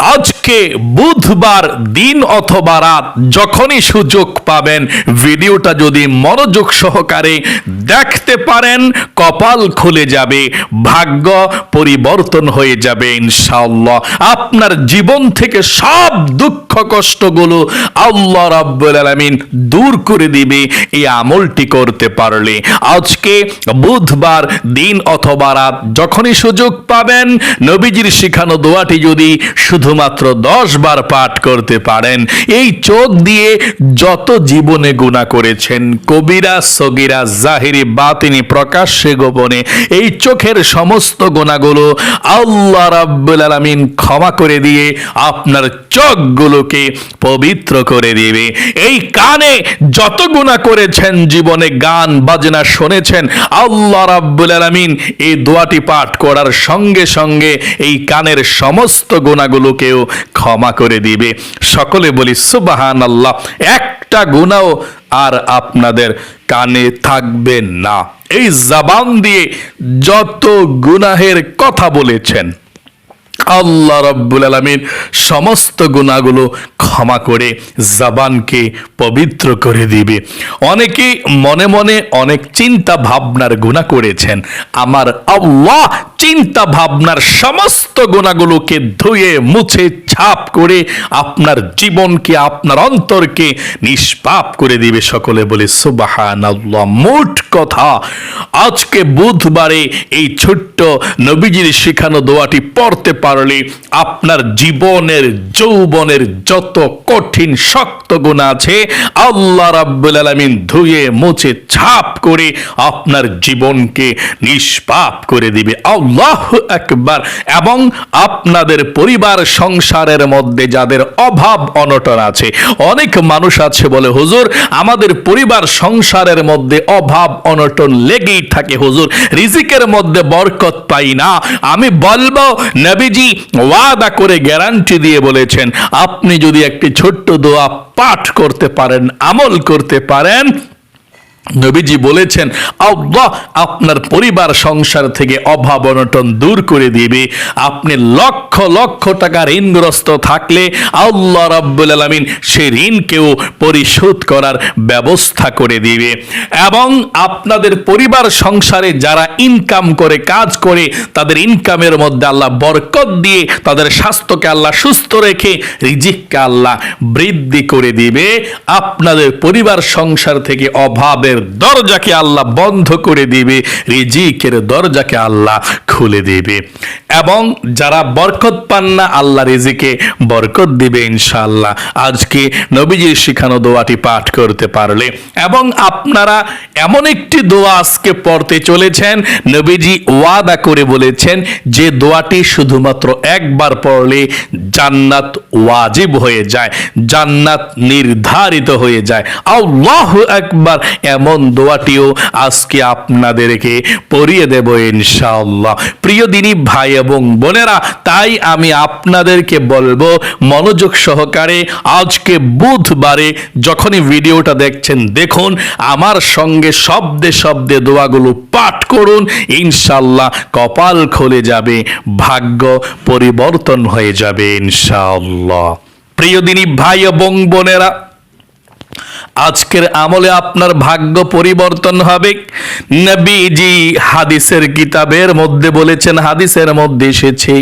আজকে বুধবার দিন অথবা রাত, যখনই সুযোগ পাবেন, ভিডিওটা যদি মনোযোগ সহকারে দেখতে পারেন, কপাল খুলে যাবে, ভাগ্য পরিবর্তন হয়ে যাবে, ইনশাআল্লাহ। আপনার জীবন থেকে সব দুঃখ কষ্টগুলো আল্লাহ রাব্বুল আলামিন দূর করে দিবে, এই আমলটি করতে পারলে। আজকে বুধবার দিন অথবা রাত, যখনই সুযোগ পাবেন, নবীজির শিখানো দোয়াটি যদি শুধুমাত্র দশ বার পাঠ করতে পারেন। এই চোখ দিয়ে যত জীবনে গুণা করেছেন, কবিরা, সগিরা, জাহিরি, বাতিনি, প্রকাশ্যে, গোপনে, এই চোখের সমস্ত গোনাগুলো আল্লাহ রাব্বুল আলামিন ক্ষমা করে দিয়ে আপনার চোখগুলোকে পবিত্র করে দিবে। এই কানে যত গুণা করেছেন, জীবনে গান, বাজনা শুনেছেন, আল্লাহ রাব্বুল আলামিন এই দোয়াটি পাঠ করার সঙ্গে সঙ্গে এই কানের সমস্ত গুণাগুলোকেও ক্ষমা করে দিবে। সকলে বলি সুবাহান আল্লাহ একটা গুণাও আর আপনাদের কানে থাকবে না। এই জবান দিয়ে যত গুনাহের কথা বলেছেন আল্লাহ রব্বুল আলমিন সমস্ত গুণাগুলো ক্ষমা করে জাবানকে পবিত্র করে দিবে। অনেকে মনে মনে অনেক চিন্তা ভাবনার গুণা করেছেন। আমার আল্লাহ চিন্তা ভাবনার সমস্ত গুণাগুলোকে ধুয়ে মুছে ছাপ করে আপনার জীবনকে, আপনার অন্তরকে নিষ্পাপ করে দিবে। সকলে বলে সুবাহান মোট কথা। আজকে বুধবারে এই ছোট্ট নবীজির শিখানো দোয়াটি পড়তে পারলে আপনার জীবনের, যৌবনের যত কঠিন, শক্ত গুণ আছে, আল্লাহ রাব্বুল আলামিন ধুয়ে, মুছে, ছাপ করে আপনার জীবনকে নিষ্পাপ করে দিবে। আল্লাহ একবার এবং আপনাদের পরিবার সংসারের মধ্যে যাদের অভাব অনটন আছে, অনেক মানুষ আছে বলে, হুজুর, আমাদের পরিবার সংসারের মধ্যে অভাব অনটন লেগেই থাকে, হুজুর। রিজিকের মধ্যে বরকত পাই না। আমি বলব, নবীজি ওয়াদা করে গ্যারান্টি দিয়ে বলেছেন, আপনি যদি একটি ছোট্ট দোয়া পাঠ করতে পারেন, আমল করতে পারেন নবীজি বলেছেন, আল্লাহ আপনার পরিবার সংসার থেকে অভাব অনটন দূর করে দিবে। আপনি লক্ষ লক্ষ টাকা ঋণগ্রস্ত থাকলে আল্লাহ রাব্বুল আলামিন সেই ঋণকেও পরিশোধ করার ব্যবস্থা করে দিবে। এবং আপনাদের পরিবার সংসারে যারা ইনকাম করে, কাজ করে, তাদের ইনকামের মধ্যে আল্লাহ বরকত দিয়ে তাদের স্বাস্থ্যকে আল্লাহ সুস্থ রেখে রিজিককে আল্লাহ বৃদ্ধি করে দিবে। আপনাদের পরিবার সংসার থেকে অভাবের দরজাকে আল্লাহ বন্ধ করে দিবে, রিজিকের দরজাকে আল্লাহ খুলে দিবে। এবং যারা বরকত পান না, আল্লাহ রিজিকে বরকত দিবে ইনশাআল্লাহ। আজকে নবীজির শিখানো দোয়াটি পাঠ করতে পারলে। এবং আপনারা এমন একটি দোয়া আজকে পড়তে চলেছেন, নবীজি ওয়াদা করে বলেছেন, যে দোয়াটি শুধুমাত্র একবার পড়লে জান্নাত ওয়াজিব হয়ে যায়, জান্নাত নির্ধারিত হয়ে যায়। আল্লাহ একবার এমন দোয়াটিও আজকে আপনাদেরকে পড়িয়ে দেব ইনশাআল্লাহ। প্রিয় দিনী ভাই এবং বোনেরা, তাই আমি আপনাদেরকে বলব, মনোযোগ সহকারে আজকে বুধবারে যখনই ভিডিওটা দেখছেন, দেখুন, আমার সঙ্গে শব্দে শব্দে দোয়াগুলো পাঠ করুন ইনশাল্লাহ কপাল খুলে যাবে, ভাগ্য পরিবর্তন হয়ে যাবে ইনশাআল্লাহ। প্রিয় দিনী ভাই এবং বোনেরা আজকের আমলে আপনার ভাগ্য পরিবর্তন হবে। নবীজি হাদিসের কিতাবের মধ্যে বলেছেন, হাদিসের মধ্যে এসেছে,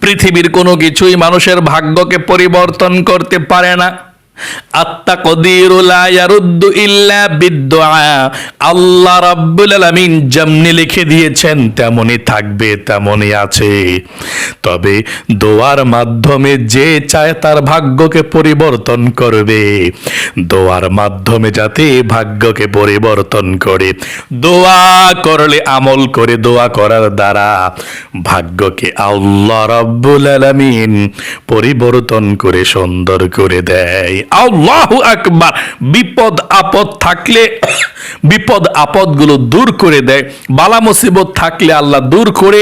পৃথিবীর কোনো কিছুই মানুষের ভাগ্যকে পরিবর্তন করতে পারে না। আল্লাহ রাব্বুল আলামিন যেমনি লিখে দিয়েছেন, তেমনি থাকবে, তেমনি আছে। তবে দোয়ার মাধ্যমে যে চায় তার ভাগ্যকে পরিবর্তন করবে। দোয়ার মাধ্যমে যাতে ভাগ্যকে পরিবর্তন করে। দোয়া করলে আমল করে দোয়া করার দ্বারা ভাগ্যকে আল্লাহ রাব্বুল আলামিন পরিবর্তন করে সুন্দর করে দেয়। আল্লাহ আকবার। বিপদ আপদ থাকলে, বিপদ আপদগুলো দূর করে দেয়। বালা মুসিবত থাকলে আল্লাহ দূর করে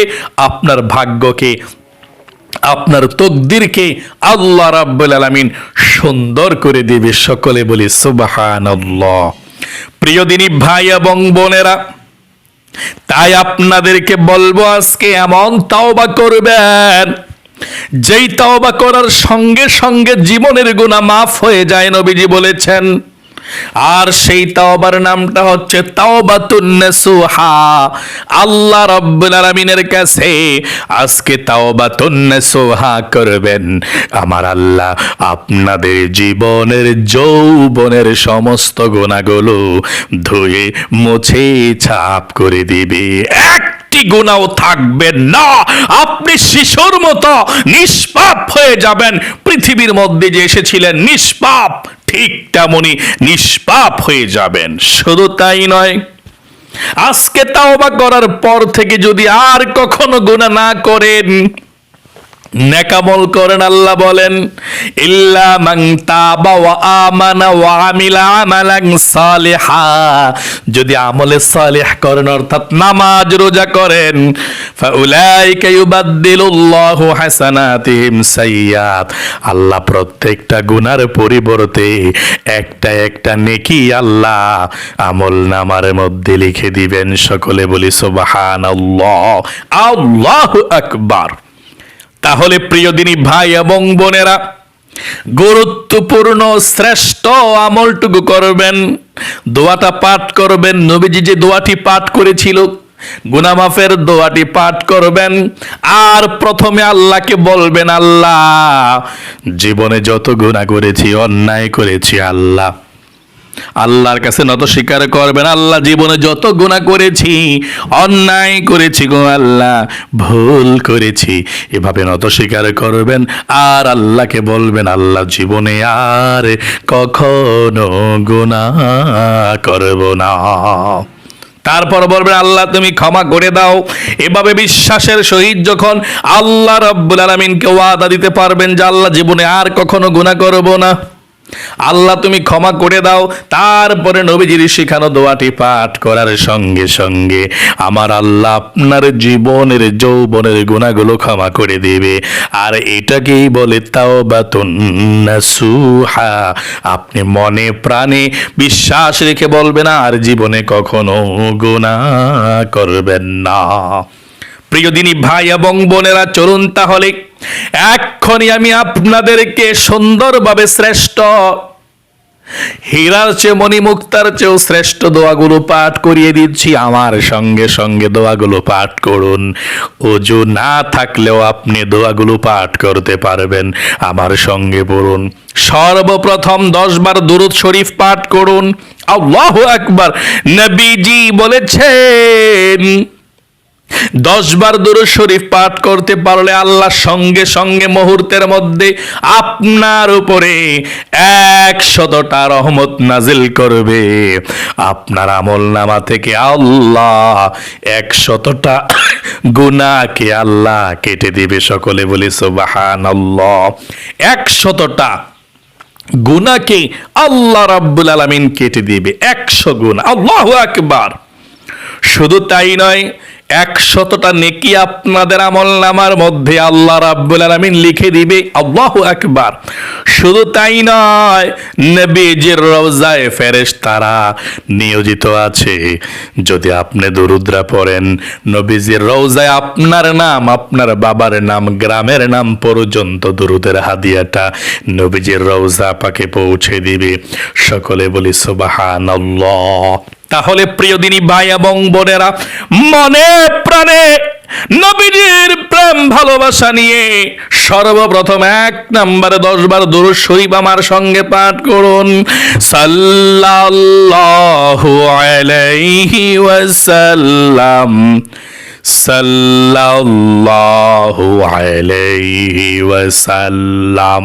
আপনার ভাগ্যকে, আপনার তকদিরকে আল্লাহ রাব্বুল আলামিন সুন্দর করে দিবে। সকলে বলি, সুবহানাল্লাহ। প্রিয় দিনী ভাই এবং বোনেরা, তাই আপনাদেরকে বলব আজকে এমন তাওবা করবেন যেই তাওবা করার সঙ্গে সঙ্গে জীবনের গুণা মাফ হয়ে যায় নবীজি বলেছেন আর সেই তাওবার নামটা হচ্ছে তাওবাতুন নাসুহা। আল্লাহ রাব্বুল আলামিনের কাছে আজকে তাওবাতুন নাসুহা করবেন। আমার আল্লাহ, আপনাদের জীবনের যৌবনের সমস্ত গুণাগুলো ধুয়ে, মুছে, ছাপ করে দিবে। এক একটি গুণাও থাকবে না। আপনি শিশুর মতো নিষ্পাপ হয়ে যাবেন। পৃথিবীর মধ্যে যে এসেছিলেন, নিষ্পাপ ঠিক তেমনি নিষ্পাপ হয়ে যাবেন। শুধু তাই নয়, আজকে তাওবা করার পর থেকে যদি আর কখনো গুণা না করেন নেকামল করেন আল্লাহ বলেন, ইল্লা মান তাবা ওয়া আমানা ওয়া আমিলা আমালান সালিহা। যদি আমলে সালিহ করেন, অর্থাৎ নামাজ রোজা করেন, ফাউলাইকা ইউবাদদিলুল্লাহু হাসানাতিহিম সাইয়্যাত। আল্লাহ প্রত্যেকটা গুনার পরিবর্তে একটা একটা নেকি আল্লাহ আমল নামার মধ্যে লিখে দিবেন। সকলে বলি, সুবহানাল্লাহ। আল্লাহু আকবার। তাহলে প্রিয় দিনী ভাই এবং বোনেরা, গুরুত্বপূর্ণ শ্রেষ্ঠ আমলটুকু করবেন, দোয়াটা পাঠ করবেন, নবীজি যে দোয়াটি পাঠ করেছিল, গুনামাফের দোয়াটি পাঠ করবেন, আর প্রথমে আল্লাহকে বলবেন, আল্লাহ, জীবনে যত গুণা করেছি, অন্যায় করেছি, আল্লাহ আল্লাহর কাছে নত স্বীকার করবেন আল্লাহ জীবনে যত গুণা করেছি, অন্যায় করেছি গো আল্লাহ, ভুল করেছি। এভাবে নত স্বীকার করবেন আর আল্লাহকে বলবেন, আল্লাহ জীবনে আর কখনো গুণা করব না। তারপর বলবেন, আল্লাহ তুমি ক্ষমা করে দাও। এভাবে বিশ্বাসের সহিত যখন আল্লাহ রব্বুল আলমিনকে ওয়াদা দিতে পারবেন যে আল্লাহ জীবনে আর কখনো গুণা করব না। আল্লাহ তুমি ক্ষমা করে দাও। তারপরে নবীজির শিখানো দোয়াটি পাঠ করার সঙ্গে সঙ্গে আমার আল্লাহ আপনার জীবনের, যৌবনের গুণাগুলো ক্ষমা করে দেবে। আর এটাকেই বলে তাও বাতুন সুহা আপনি মনে প্রাণে বিশ্বাস রেখে বলবেন, আর জীবনে কখনো গুণা করবেন না। প্রিয় দিনী ভাই এবং বোনেরা, চলুন তাহলে এক্ষণি আমি আপনাদেরকে সুন্দরভাবে শ্রেষ্ঠ। হীরার চেয়ে মণিমুক্তার চেয়েও শ্রেষ্ঠ দোয়াগুলো পাঠ করিয়ে দিচ্ছি। আমার সঙ্গে সঙ্গে দোয়াগুলো পাঠ করুন। অজু না থাকলেও আপনি দোয়াগুলো পাঠ করতে পারবেন। আমার সঙ্গে পড়ুন। সর্বপ্রথম দশ বার দুরুদ শরীফ পাঠ করুন। আল্লাহ একবার নবীজি বলেছেন দশ বার দুরুদ শরীফ পাঠ করতে পারলে আল্লাহ সঙ্গে সঙ্গে মুহূর্তের মধ্যে আপনার উপরে এক শতটা রহমত নাজিল করবে। আপনার আমল নামা থেকে আল্লাহ এক শতটা গুনাকে আল্লাহ কেটে দিবে। সকলে বলি সুবাহান আল্লাহ এক শতটা গুনাকে আল্লাহ রাব্বুল আলামিন কেটে দিবে। একশো গুণ আল্লাহ আকবার। শুধু তাই নয় একশতটা নেকি আপনাদের আমল নামার মধ্যে আল্লাহ রাব্বুল আলামিন লিখে দিবে, আল্লাহু আকবার। শুধু তাই নয়, নবীজির রওজায় ফেরেশতারা নিয়োজিত আছে। যদি আপনি দরুদ্রা পড়েন, নবীজির রওজায় আপনার নাম, আপনার বাবার নাম, গ্রামের নাম পর্যন্ত দরুদের হাদিয়াটা নবীজির রওজা পাকে পৌঁছে দিবে। সকলে বলি, সুবহানাল্লাহ। তাহলে প্রিয় দিনী ভাই এবং বোনেরা, মনে প্রাণে নবীজির প্রেম ভালোবাসা নিয়ে সর্বপ্রথম এক নম্বরে দশ বার দুরুদ শরীফ আমার সঙ্গে পাঠ করুন। সাল্লাল্লাহু আলাইহি ওয়াসাল্লাম। সাল্লাল্লাহু আলাইহি ওয়াসাল্লাম।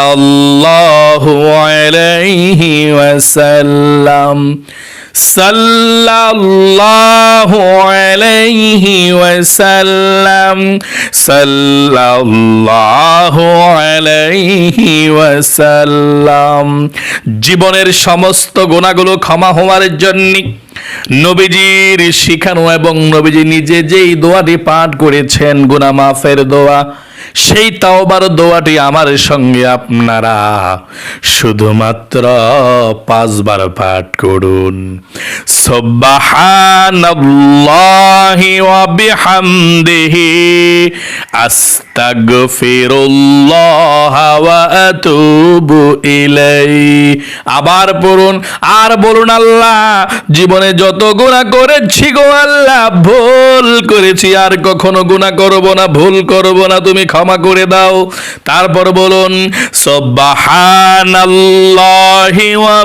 সাল্লাল্লাহু আলাইহি ওয়াসাল্লাম সাল্লাল্লাহু আলাইহি ওয়াসাল্লাম সাল্লাল্লাহু আলাইহি ওয়াসাল্লাম জীবনের সমস্ত গুণাগুলো ক্ষমা হওয়ার জন্য নবীজির শিখানো এবং নবীজি নিজে যেই দোয়াটি পাঠ করেছেন গুনাহ মাফের দোয়া সেই তাওবার দোয়াটি আমার সঙ্গে আপনারা শুধুমাত্র পাঁচবার পাঠ করুন। সুবহানাল্লাহি ওয়া বিহামদিহি। আবার পড়ুন, আর বলুন, আল্লাহ, জীবনে যত গুনাহ করেছি গো আল্লাহ, ভুল করেছি। আর কখনো গুনাহ করব না, ভুল করব না, তুমি ক্ষমা করে দাও। তারপর বলুন, সুবহানাল্লাহি ওয়া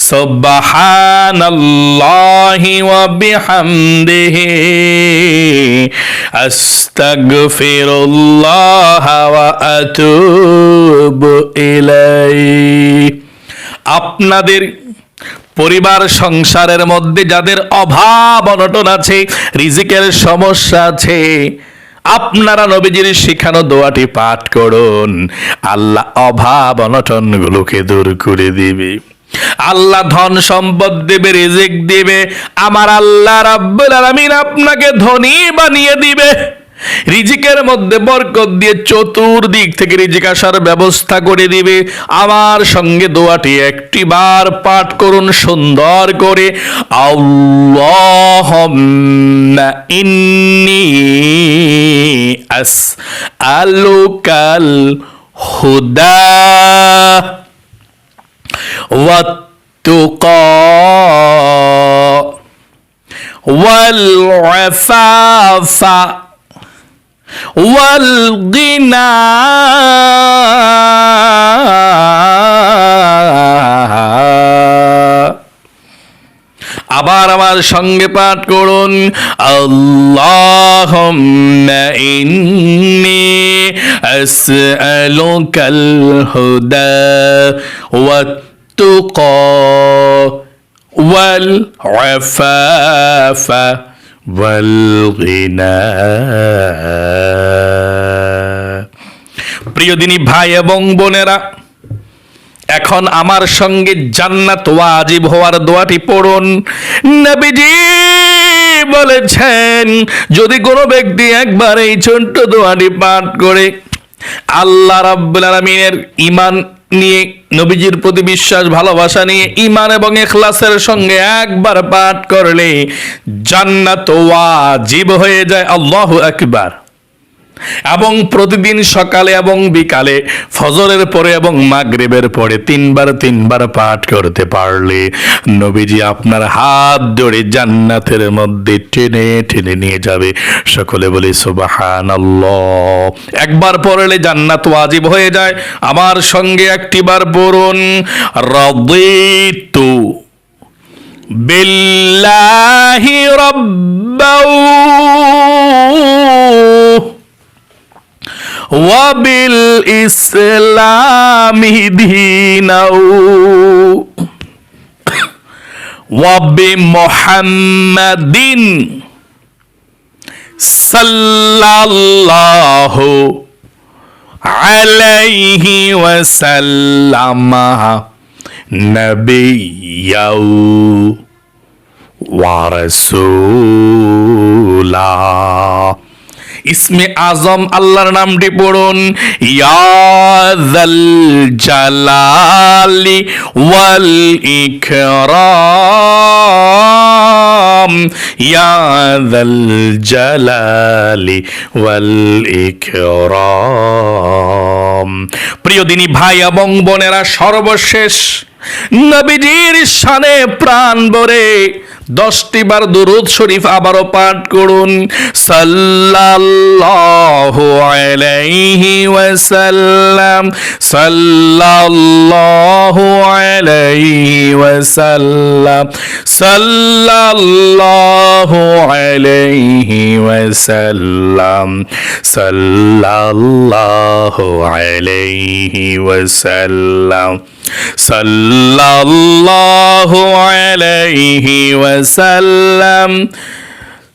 আস্তাগফিরুল্লাহ ওয়া আতুবু ইলাইহি। আপনাদের পরিবার সংসারের মধ্যে যাদের অভাব, অনটন আছে, রিজিকের সমস্যা আছে, আপনারা নবীজির শিখানো দোয়াটি পাঠ করুন। আল্লাহ অভাব, অনটনগুলোকে দূর করে দিবে। আল্লাহ ধন সম্পদ দেবে, রিজিক দেবে, আমার আল্লাহ রাব্বুল আলামিন আপনাকে ধনী বানিয়ে দিবে। রিজিকের মধ্যে বরকত দিয়ে চতুর্দিক থেকে রিজিক আসার ব্যবস্থা করে দিবে। আমার সঙ্গে দোয়াটি একটি বার পাঠ করুন, সুন্দর করে। আল্লাহুম্মা ইন্নি আস আলুকাল হুদা। والتقى والعفاف والغنى আবার আমার সঙ্গে পাঠ করুন আল্লাহুম্মা ইন্নি আসআলুকাল হুদা ওয়াত-তুকা আফাফা ওয়াল গিনা প্রিয় দিনী ভাই এবং বোনেরা, এখন আমার সঙ্গে জান্নাত ওয়াজিব হওয়ার দোয়াটি পড়ুন। নবীজি বলেছেন, যদি কোনো ব্যক্তি একবার এই ছোট্ট দোয়াটি পাঠ করে, আল্লাহ রাব্বুল আলামিনের ঈমান নিয়ে নবীজির প্রতি বিশ্বাস, ভালোবাসা নিয়ে ইমান এবং এখলাসের সঙ্গে একবার পাঠ করলে জান্নাত ওয়াজিব হয়ে যায়। আল্লাহ আকবার। এবং প্রতিদিন সকালে এবং বিকালে, ফজরের পরে এবং মাগরিবের পরে তিনবার তিনবার পাঠ করতে পারলে নবীজি আপনার হাত ধরে জান্নাতের মধ্যে টেনে টেনে নিয়ে যাবে। সকলে বলি সুবাহান একবার পড়লে জান্নাত ওয়াজিব হয়ে যায়। আমার সঙ্গে একটিবার পড়ুন, রদিতু বিল্লাহি রব্বাউ। وبالإسلام دينا وبمحمد صلى الله عليه وسلم نبيا ورسولا ইসমে আজম আল্লাহর নামটি পড়ুন। ইয়াদাল জালালি ওয়াল ইকরাম। ইয়া যাল জালালি ওয়াল ইকরাম। প্রিয় দিনী ভাই এবং বোনেরা, সর্বশেষ নবীজির শানে প্রাণ ভরে দশটি বার দুরুদ শরীফ আবারও পাঠ করুন। সাল্লাল্লাহু আলাইহি ওয়াসাল্লাম। সাল্লাল্লাহু ওয়াসাল্লাম। সাল্লাল্লাহু ওয়াসাল্লাম। সাল্লাল্লাহু আলাইহি ওয়াসাল্লাম। সাল্লাল্লাহু আলাইহি ওয়াসাল্লাম وسلم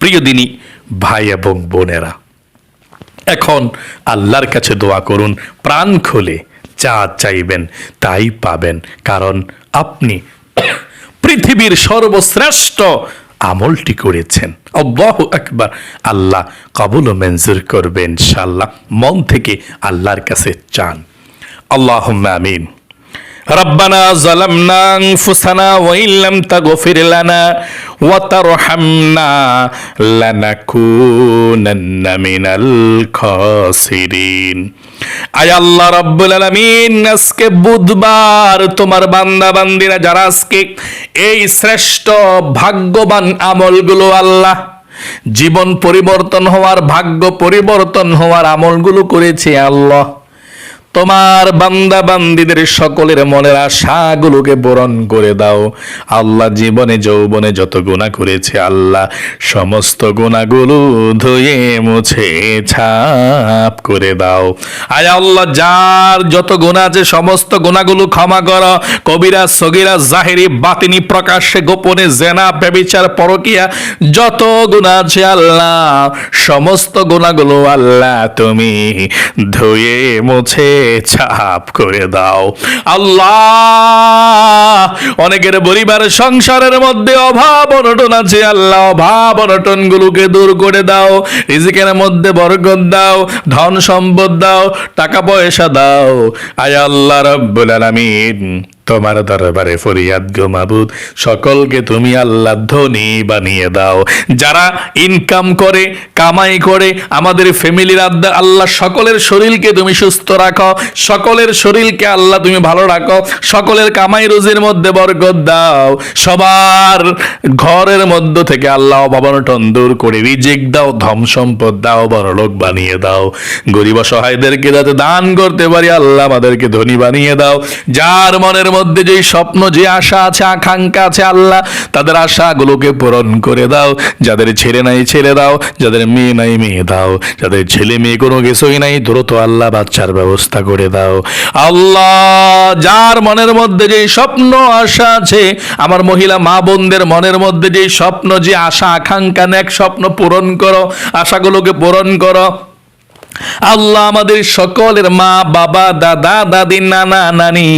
প্রিয় দিনী, ভাই এবং বোনেরা, এখন আল্লাহর কাছে দোয়া করুন, প্রাণ খুলে যা চাইবেন তাই পাবেন, কারণ আপনি পৃথিবীর সর্বশ্রেষ্ঠ আমলটি করেছেন। আল্লাহ একবার আল্লাহ কবুল মঞ্জুর করবেন ইনশাল্লাহ মন থেকে আল্লাহর কাছে চান। আল্লাহ আমিন। রব্বানা জলামনা ফুসানা ওয়াইল্লাম তাগফির লানা ওয়া তারহামনা লানাকুনান্না মিনাল খাসিরিন। আয় আল্লাহ রব্বুল আলামিন, আজকে বুধবার তোমার বান্দা বান্দিরা যারা আজকে এই শ্রেষ্ঠ ভাগ্যবান আমলগুলো আল্লাহ, জীবন পরিবর্তন হওয়ার ভাগ্য পরিবর্তন হওয়ার আমলগুলো করেছে আল্লাহ তোমার বান্দা বান্দিদের সকলের মনের আশাগুলোকে বরণ করে দাও। আল্লাহ জীবনে, যৌবনে যত গুণা করেছে, আল্লাহ সমস্ত গুণাগুলো ধুয়ে, মুছে, ছাপ করে দাও। আয় আল্লাহ, যার যত গুণা আছে, সমস্ত গুণাগুলো ক্ষমা কর। কবিরা, সগিরা, জাহেরি, বাতিনি, প্রকাশ্যে, গোপনে, জেনা, ব্যবিচার, পরকিয়া, যত গুণা আছে, আল্লাহ, সমস্ত গুণাগুলো আল্লাহ তুমি ধুয়ে, মুছে ছাপ করে দাও। আল্লাহ, অনেকের পরিবার সংসারের মধ্যে অভাব অনটন আছে। আল্লাহ অভাব অনটন গুলোকে দূর করে দাও। রিজিকের মধ্যে বরকত দাও। ধন সম্পদ দাও। টাকা পয়সা দাও। আয় আল্লাহ রব্বুল আলামিন। তোমার দরবারে ফরিয়াদ গো মাবুদ। সকলকে তুমি আল্লাহ ধনী বানিয়ে দাও। যারা ইনকাম করে, কামাই করে, আমাদের ফ্যামিলির আদ্দা আল্লাহ সকলের শরীরকে তুমি সুস্থ রাখো। সকলের শরীরকে আল্লাহ তুমি ভালো রাখো। সকলের কামাই রুজির মধ্যে বরকত দাও। সবার ঘরের মধ্য থেকে আল্লাহ অভাবনটন দূর করে রিজিক দাও ধম সম্পদ দাও, বড়লোক বানিয়ে দাও। গরিব অসহায়দেরকে যাতে দান করতে পারি, আল্লাহ আমাদেরকে ধনী বানিয়ে দাও। যার মনের মধ্যে যেই স্বপ্ন, যে আশা আছে, আকাঙ্ক্ষা আছে, আল্লাহ, তাদের আশাগুলোকে পূরণ করে দাও। যাদের ছেলে নাই ছেলে দাও। যাদের মেয়ে নাই, মেয়ে দাও। যাদের ছেলে মেয়ে কোনো কিছুই নাই, দ্রুত আল্লাহ বাচ্চার ব্যবস্থা করে দাও। আল্লাহ, যার মনের মধ্যে যেই স্বপ্ন, আশা আছে, আমার মহিলা মা বোনদের মনের মধ্যে যেই স্বপ্ন, যে আশা, আকাঙ্ক্ষা, নেক স্বপ্ন পূরণ করো, আশাগুলোকে পূরণ করো। আল্লাহ আমাদের সকলের মা, বাবা, দাদা, দাদি, নানা, নানি,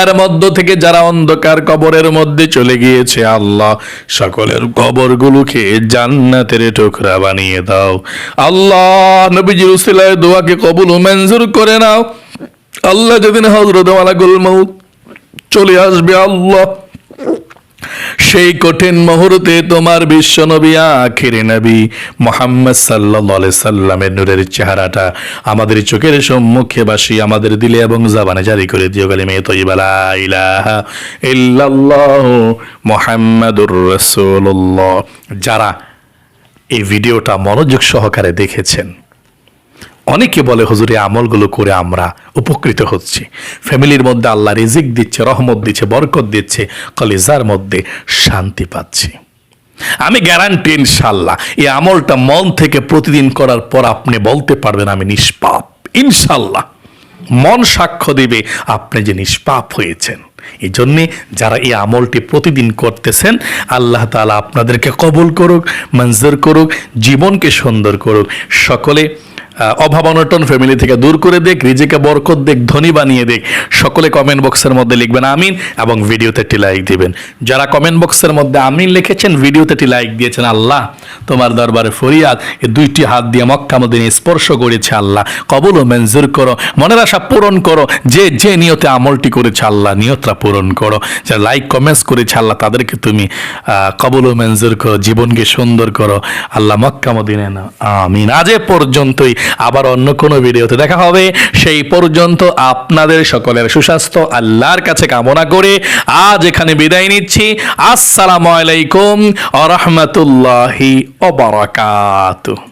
এর মধ্য থেকে যারা অন্ধকার কবরের মধ্যে চলে গিয়েছে, আল্লাহ সকলের কবরগুলোকে জান্নাতের টুকরা বানিয়ে দাও। আল্লাহ নবীজির দোয়াকে কবুল মঞ্জুর করে নাও। আল্লাহ যেদিন হজরত মালাকুল মউত চলে আসবে, আল্লাহ সেই কঠিন মুহূর্তে তোমার বিশ্ব নবী আখিরি নবী মোহাম্মদ সাল্লাহ সাল্লামের নূরের চেহারাটা আমাদের চোখের সম্মুখে বাসি আমাদের দিলে এবং জাবানে জারি করে দিও গালি মেয়ে ইল্লাল্লাহ মোহাম্মদুর রসুল্লাহ যারা এই ভিডিওটা মনোযোগ সহকারে দেখেছেন অনেকে বলে, হুজুরে, আমলগুলো করে আমরা উপকৃত হচ্ছি। ফ্যামিলির মধ্যে আল্লাহ রিজিক দিচ্ছে, রহমত দিচ্ছে, বরকত দিচ্ছে, কলেজার মধ্যে শান্তি পাচ্ছি। আমি গ্যারান্টি ইনশাল্লাহ এই আমলটা মন থেকে প্রতিদিন করার পর আপনি বলতে পারবেন, আমি নিষ্পাপ। ইনশাল্লাহ মন সাক্ষ্য দেবে, আপনি যে নিষ্পাপ হয়েছেন। এই জন্যে যারা এই আমলটি প্রতিদিন করতেছেন, আল্লাহ তাআলা আপনাদেরকে কবুল করুক, মঞ্জুর করুক, জীবনকে সুন্দর করুক। সকলে অভাব অনটন ফ্যামিলি থেকে দূর করে দেখ রিজিকে বরকত দেখ, ধনী বানিয়ে দেখ। সকলে কমেন্ট বক্সের মধ্যে লিখবেন আমিন এবং ভিডিওতে একটি লাইক দিবেন। যারা কমেন্ট বক্সের মধ্যে আমিন লিখেছেন ভিডিওতে একটি লাইক দিয়েছেন, আল্লাহ তোমার দরবারে ফরিয়াদ। এ দুইটি হাত দিয়ে মক্কা মদিনে স্পর্শ করেছে আল্লাহ। কবল ও মঞ্জুর করো, মনের আশা পূরণ করো। যে যে নিয়তে আমলটি করেছে আল্লাহ, নিয়তটা পূরণ করো। যারা লাইক কমেন্টস করেছে আল্লাহ, তাদেরকে তুমি কবল ও মঞ্জুর করো, জীবনকে সুন্দর করো। আল্লাহ মক্কা মদিনে না আমিন। আজ এ পর্যন্তই। আবার অন্য কোনো ভিডিওতে দেখা হবে। সেই পর্যন্ত আপনাদের সকলের সুস্বাস্থ্য, আল্লাহর কাছে কামনা করে আজ এখানে বিদায় নিচ্ছি। আসসালামু আলাইকুম আ রহমতুল্লাহি ওবারাকাতুহু